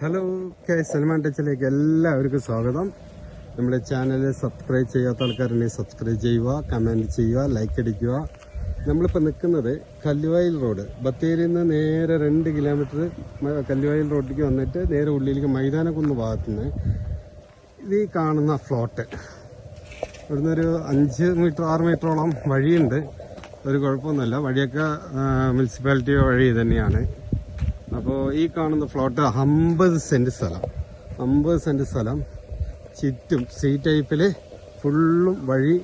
Hello K Salman ടച്ചിലേക്ക് എല്ലാവർക്കും സ്വാഗതം. നമ്മുടെ ചാനൽ സബ്സ്ക്രൈബ് ചെയ്യാത്ത ആൾക്കാരുണ്ടെങ്കിൽ സബ്സ്ക്രൈബ് ചെയ്യുക കമന്റ് ചെയ്യുക ലൈക്ക് അടിക്കുക. നമ്മളിപ്പോൾ നിൽക്കുന്നത് കല്ലുവായിൽ റോഡ് ബത്തേരിയിൽ നിന്ന് നേരെ രണ്ട് കിലോമീറ്റർ കല്ലുവായിൽ റോഡിലേക്ക് വന്നിട്ട് നേരെ ഉള്ളിലേക്ക് മൈതാനക്കുന്ന് ഭാഗത്തുനിന്ന് ഇത് ഈ കാണുന്ന ഫ്ലോട്ട് ഇവിടുന്ന് ഒരു അഞ്ച് മീറ്റർ ആറ് മീറ്ററോളം വഴിയുണ്ട്. ഒരു കുഴപ്പമൊന്നുമില്ല. വഴിയൊക്കെ മുനിസിപ്പാലിറ്റി വഴി തന്നെയാണ് അപ്പോൾ ഈ കാണുന്ന ഫ്ലോട്ട് അമ്പത് സെന്റ് സ്ഥലം. അമ്പത് സെന്റ് സ്ഥലം. ചുറ്റും സീ ടൈപ്പിൽ ഫുള്ളും വഴി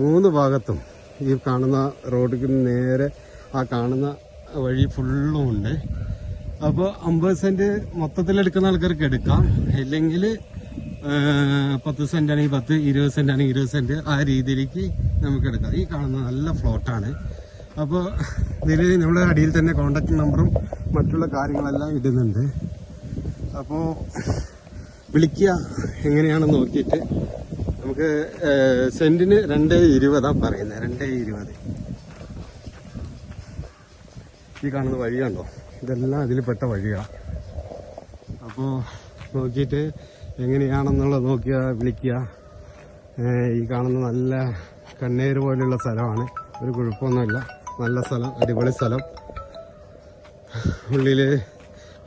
മൂന്ന് ഭാഗത്തും ഈ കാണുന്ന റോഡിൽ നേരെ ആ കാണുന്ന വഴി ഫുള്ളും ഉണ്ട്. അപ്പോൾ അമ്പത് സെന്റ് മൊത്തത്തിൽ എടുക്കുന്ന ആൾക്കാർക്ക് എടുക്കാം. ഇല്ലെങ്കിൽ പത്ത് സെന്റ് ആണെങ്കിൽ പത്ത് ഇരുപത് സെന്റ് ആണെങ്കിൽ ഇരുപത് സെന്റ് ആ രീതിയിലേക്ക് നമുക്ക് എടുക്കാം. ഈ കാണുന്ന നല്ല ഫ്ലോട്ടാണ് അപ്പോൾ ഇതിൽ നമ്മുടെ അടിയിൽ തന്നെ കോണ്ടാക്ട് നമ്പറും മറ്റുള്ള കാര്യങ്ങളെല്ലാം ഇടുന്നുണ്ട്. അപ്പോൾ വിളിക്കുക എങ്ങനെയാണെന്ന് നോക്കിയിട്ട് നമുക്ക് സെന്റിന് രണ്ട് ഇരുപതാണ് പറയുന്നത് രണ്ട് ഇരുപത്. ഈ കാണുന്ന വഴി കണ്ടോ? ഇതെല്ലാം അതിൽ പെട്ട വഴിയാണ് അപ്പോൾ നോക്കിയിട്ട് എങ്ങനെയാണെന്നുള്ളത് നോക്കിയ വിളിക്കുക. ഈ കാണുന്ന നല്ല കണ്ണേര് പോലുള്ള സ്ഥലമാണ്. ഒരു കുഴപ്പമൊന്നുമില്ല. നല്ല സ്ഥലം അടിപൊളി സ്ഥലം. ഉള്ളിൽ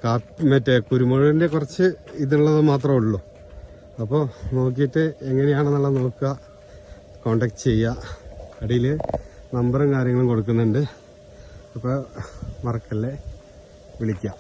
കാപ്പി മറ്റേ കുരുമുളകിന്റെ കുറച്ച് ഇതുള്ളത് മാത്രമേ ഉള്ളൂ. അപ്പോൾ നോക്കിയിട്ട് എങ്ങനെയാണെന്നുള്ളത് നോക്കുക. കോണ്ടാക്ട് ചെയ്യുക. അടിയിൽ നമ്പറും കാര്യങ്ങളും കൊടുക്കുന്നുണ്ട്. അപ്പോൾ മറക്കല്ലേ? വിളിക്കാം.